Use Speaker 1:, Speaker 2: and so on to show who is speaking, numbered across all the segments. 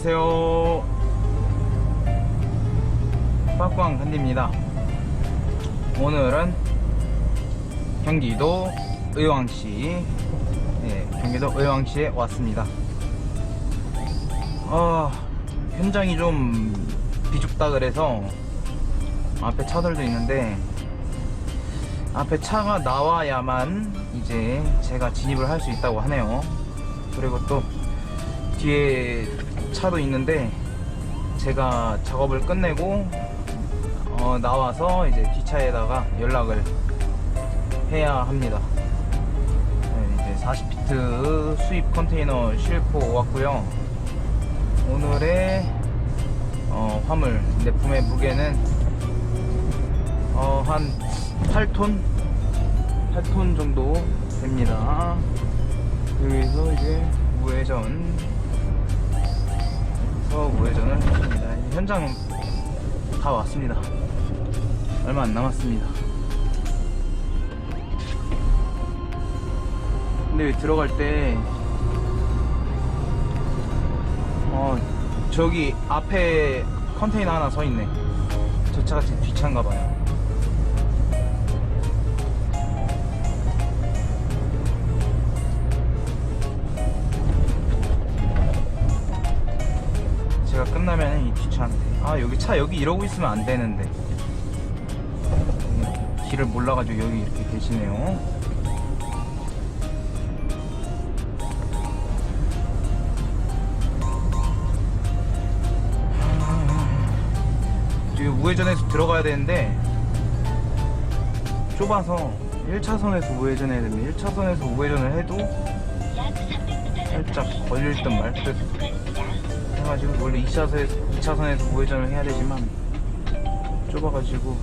Speaker 1: 안녕하세요. 빠꾸왕 한디입니다. 오늘은 경기도 의왕시, 네, 경기도 의왕시에 왔습니다. 아, 현장이 좀 비좁다 그래서 앞에 차들도 있는데 앞에 차가 나와야만 이제 제가 진입을 할 수 있다고 하네요. 그리고 또 뒤에 차도 있는데 제가 작업을 끝내고 어, 나와서 이제 뒷차에다가 연락을 해야 합니다. 네, 이제 40피트 수입 컨테이너 싣고 왔고요. 오늘의 어, 화물 내품의 무게는 어, 한 8톤 8톤 정도 됩니다. 여기서 이제 우회전 서 우회전을 했습니다. 현장 다 왔습니다. 얼마 안 남았습니다. 근데 왜 들어갈 때 어, 저기 앞에 컨테이너 하나 서 있네. 저 차가 제 뒷차인가 봐요. 끝나면 이 뒷차한테. 아 여기 차 여기 이러고 있으면 안 되는데. 음, 길을 몰라가지고 여기 이렇게 계시네요. 지금 우회전해서 들어가야 되는데 좁아서 1차선에서 우회전 해야 됩니다. 1차선에서 우회전을 해도 살짝 걸릴 듯 말 듯 해가지고 원래 2차선에서, 2차선에서 우회전을 해야 되지만 좁아가지고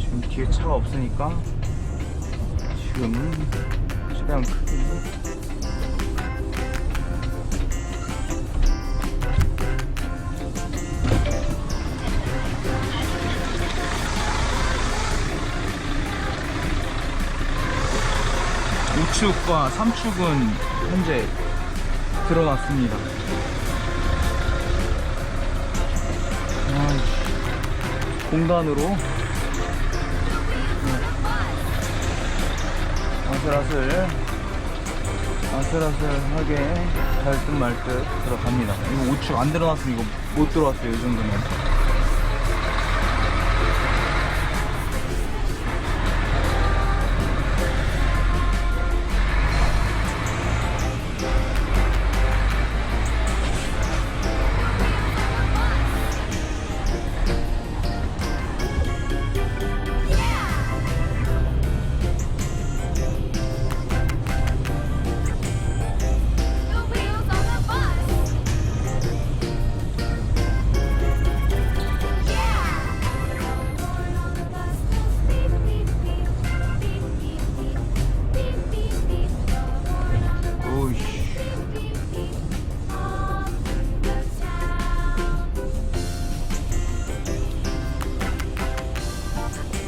Speaker 1: 지금 뒤에 차가 없으니까 지금 최대한 크게 우측과 삼축은 현재 드러났습니다. 공단으로 네. 아슬아슬 아슬아슬하게 갈듯말듯 들어갑니다. 이거 우측 안 들어놨으면 이거 못 들어왔어요. 이 정도면.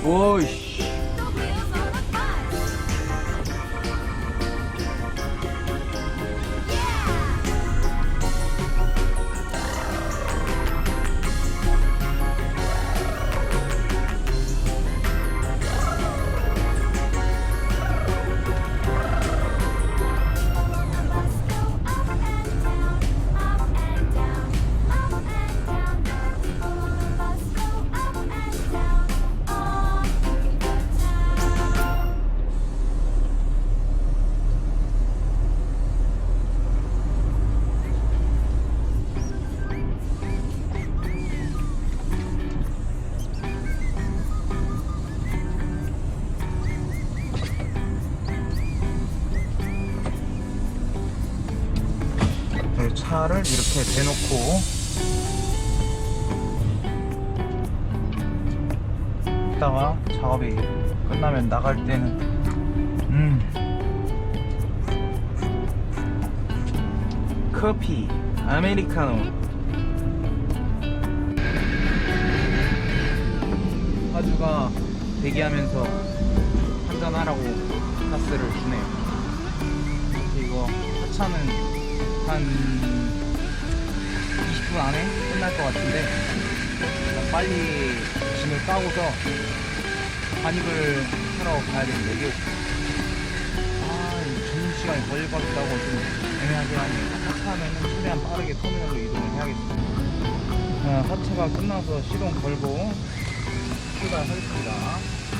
Speaker 1: 오이씨. 이렇게 대놓고. 이따가 작업이 끝나면 나갈 때는 음. 커피 아메리카노. 아주가 대기하면서 한잔하라고 파스를 주네요. 이거 하차는 한 20분 안에 끝날 것 같은데 빨리 짐을 까고서 반입을 하러 가야 되는데 이게 아 점심시간이 걸릴 것 하고 좀 애매하게 하니 하차하면은 최대한 빠르게 터미널로 이동을 해야겠습니다. 자, 하차가 끝나서 시동 걸고 출발하겠습니다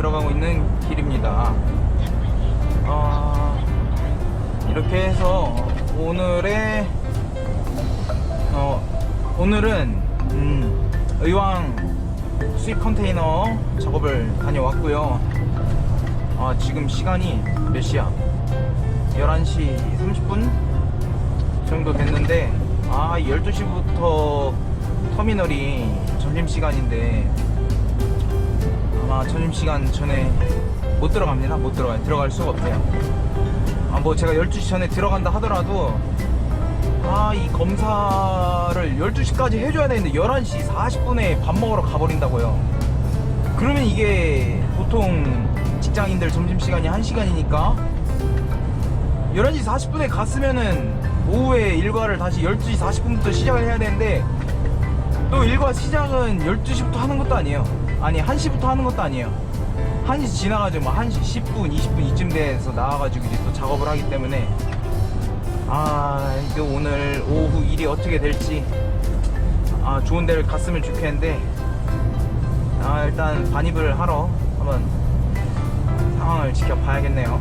Speaker 1: 들어가고 있는 길입니다. 어, 이렇게 해서 오늘의 어, 오늘은 음, 의왕 수입 컨테이너 작업을 다녀왔고요. 아, 지금 시간이 몇 시야? 11시 30분 정도 됐는데 아 12시부터 터미널이 점심시간인데 아마 점심시간 전에 못 들어갑니다. 못 들어가요. 들어갈 수가 없대요. 아 뭐 제가 12시 전에 들어간다 하더라도 아 이 검사를 12시까지 해줘야 되는데 11시 40분에 밥 먹으러 가버린다고요. 그러면 이게 보통 직장인들 점심시간이 1시간이니까 11시 40분에 갔으면은 오후에 일과를 다시 12시 40분부터 시작을 해야 되는데 또 일과 시작은 12시부터 하는 것도 아니에요 아니 1시부터 하는 것도 아니에요. 1시 지나가지고 뭐 1시 10분 20분 이쯤 돼서 나와가지고 이제 또 작업을 하기 때문에. 아 이거 오늘 오후 일이 어떻게 될지. 아 좋은 데를 갔으면 좋겠는데. 아 일단 반입을 하러 한번 상황을 지켜봐야겠네요.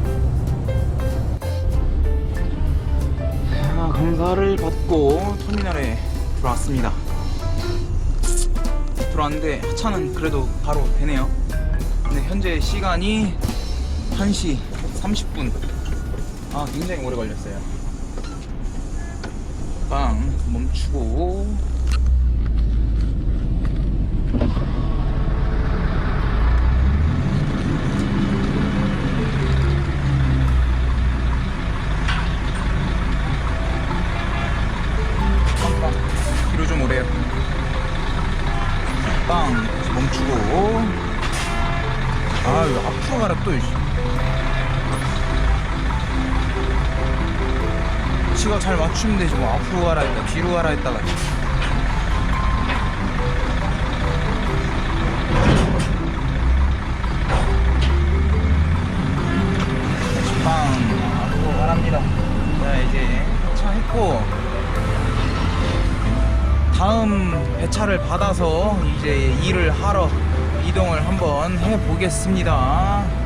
Speaker 1: 자, 검사를 받고 터미널에 들어왔습니다.
Speaker 2: 들어왔는데 하차는 그래도 바로 되네요. 근데 현재 시간이 1시 30분. 아, 굉장히 오래 걸렸어요. 빵 멈추고 잘 맞추면 되지. 뭐 앞으로 가라 했다 뒤로 가라 했다가. 빵 앞으로 가랍니다. 자 이제 차했고. 다음 배차를 받아서 이제 일을 하러 이동을 한번 해 보겠습니다